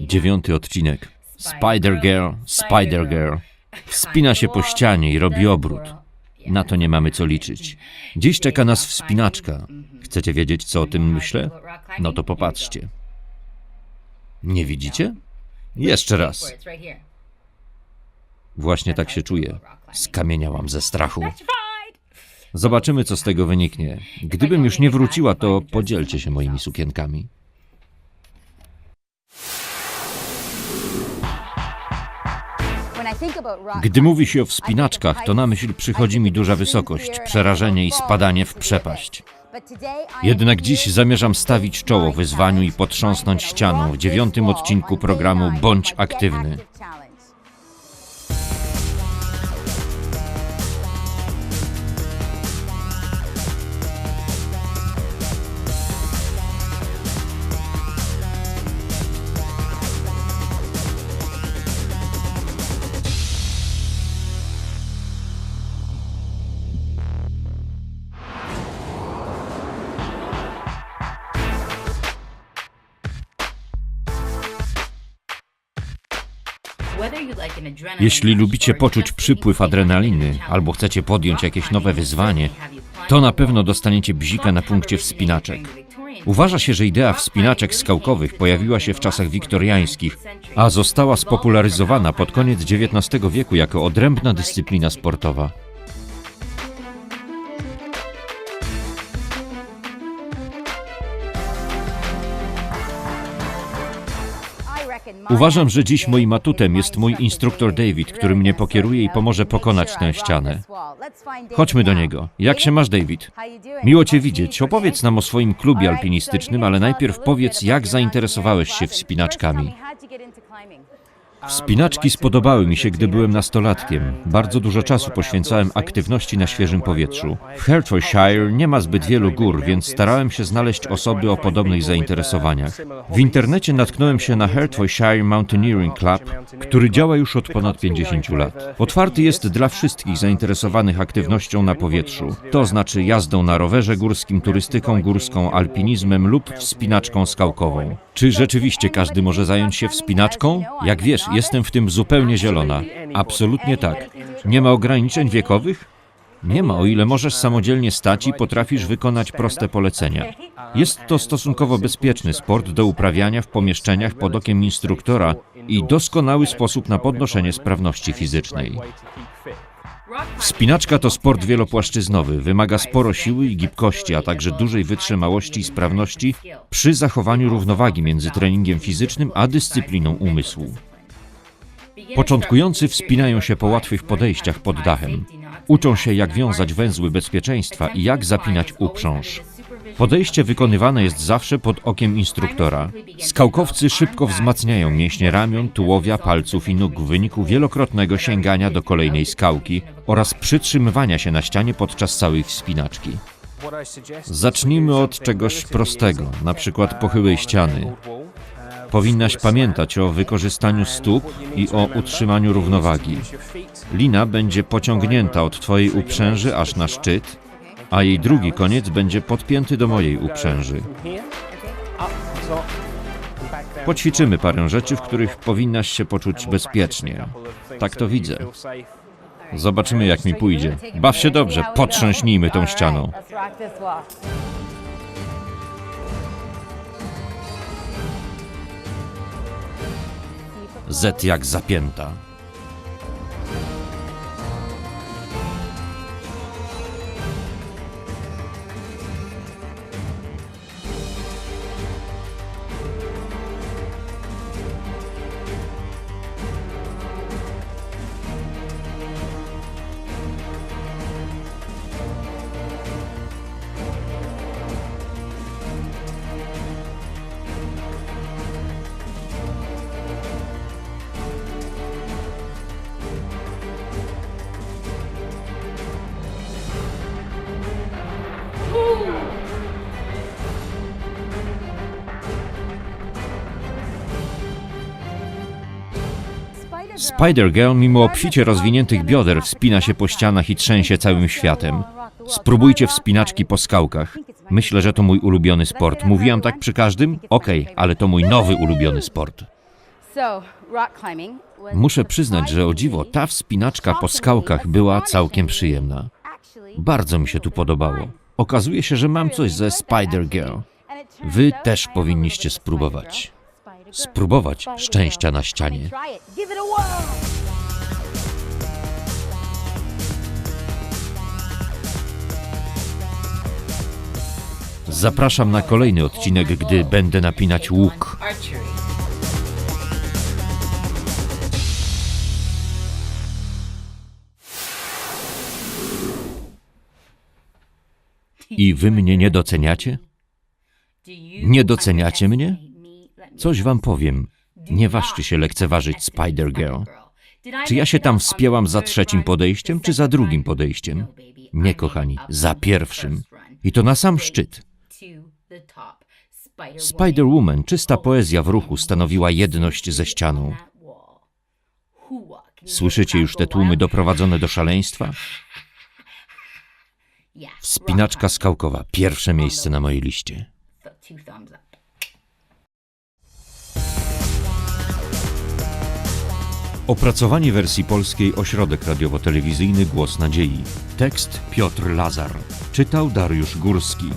Dziewiąty odcinek. Spider Girl, Spider Girl. Wspina się po ścianie i robi obrót. Na to nie mamy co liczyć. Dziś czeka nas wspinaczka. Chcecie wiedzieć, co o tym myślę? No to popatrzcie. Nie widzicie? Jeszcze raz. Właśnie tak się czuję. Skamieniałam ze strachu. Zobaczymy, co z tego wyniknie. Gdybym już nie wróciła, to podzielcie się moimi sukienkami. Gdy mówi się o wspinaczkach, to na myśl przychodzi mi duża wysokość, przerażenie i spadanie w przepaść. Jednak dziś zamierzam stawić czoło wyzwaniu i potrząsnąć ścianą w dziewiątym odcinku programu Bądź aktywny. Jeśli lubicie poczuć przypływ adrenaliny albo chcecie podjąć jakieś nowe wyzwanie, to na pewno dostaniecie bzika na punkcie wspinaczek. Uważa się, że idea wspinaczek skałkowych pojawiła się w czasach wiktoriańskich, a została spopularyzowana pod koniec XIX wieku jako odrębna dyscyplina sportowa. Uważam, że dziś moim atutem jest mój instruktor David, który mnie pokieruje i pomoże pokonać tę ścianę. Chodźmy do niego. Jak się masz, David? Miło Cię widzieć. Opowiedz nam o swoim klubie alpinistycznym, ale najpierw powiedz, jak zainteresowałeś się wspinaczkami. Wspinaczki spodobały mi się, gdy byłem nastolatkiem. Bardzo dużo czasu poświęcałem aktywności na świeżym powietrzu. W Hertfordshire nie ma zbyt wielu gór, więc starałem się znaleźć osoby o podobnych zainteresowaniach. W internecie natknąłem się na Hertfordshire Mountaineering Club, który działa już od ponad 50 lat. Otwarty jest dla wszystkich zainteresowanych aktywnością na powietrzu, to znaczy jazdą na rowerze górskim, turystyką górską, alpinizmem lub wspinaczką skałkową. Czy rzeczywiście każdy może zająć się wspinaczką? Jak wiesz, jestem w tym zupełnie zielona. Absolutnie tak. Nie ma ograniczeń wiekowych? Nie ma, o ile możesz samodzielnie stać i potrafisz wykonać proste polecenia. Jest to stosunkowo bezpieczny sport do uprawiania w pomieszczeniach pod okiem instruktora i doskonały sposób na podnoszenie sprawności fizycznej. Wspinaczka to sport wielopłaszczyznowy, wymaga sporo siły i gibkości, a także dużej wytrzymałości i sprawności przy zachowaniu równowagi między treningiem fizycznym a dyscypliną umysłu. Początkujący wspinają się po łatwych podejściach pod dachem. Uczą się, jak wiązać węzły bezpieczeństwa i jak zapinać uprząż. Podejście wykonywane jest zawsze pod okiem instruktora. Skałkowcy szybko wzmacniają mięśnie ramion, tułowia, palców i nóg w wyniku wielokrotnego sięgania do kolejnej skałki oraz przytrzymywania się na ścianie podczas całej wspinaczki. Zacznijmy od czegoś prostego, na przykład pochyłej ściany. Powinnaś pamiętać o wykorzystaniu stóp i o utrzymaniu równowagi. Lina będzie pociągnięta od Twojej uprzęży aż na szczyt, a jej drugi koniec będzie podpięty do mojej uprzęży. Poćwiczymy parę rzeczy, w których powinnaś się poczuć bezpiecznie. Tak to widzę. Zobaczymy, jak mi pójdzie. Baw się dobrze, potrząśnijmy tą ścianą. Z jak zapięta. Spider-Girl, mimo obficie rozwiniętych bioder, wspina się po ścianach i trzęsie całym światem. Spróbujcie wspinaczki po skałkach. Myślę, że to mój ulubiony sport. Mówiłam tak przy każdym? Okej, ale to mój nowy ulubiony sport. Muszę przyznać, że o dziwo ta wspinaczka po skałkach była całkiem przyjemna. Bardzo mi się tu podobało. Okazuje się, że mam coś ze Spider Girl. Wy też powinniście spróbować. Spróbować szczęścia na ścianie. Zapraszam na kolejny odcinek, gdy będę napinać łuk. I wy mnie nie doceniacie? Nie doceniacie mnie? Coś wam powiem. Nie ważcie się lekceważyć Spider Girl. Czy ja się tam wspięłam za trzecim podejściem, czy za drugim podejściem? Nie, kochani, za pierwszym. I to na sam szczyt. Spider-Woman, czysta poezja w ruchu, stanowiła jedność ze ścianą. Słyszycie już te tłumy doprowadzone do szaleństwa? Wspinaczka skałkowa, pierwsze miejsce na mojej liście. Opracowanie wersji polskiej Ośrodek Radiowo-Telewizyjny Głos Nadziei. Tekst Piotr Lazar. Czytał Dariusz Górski.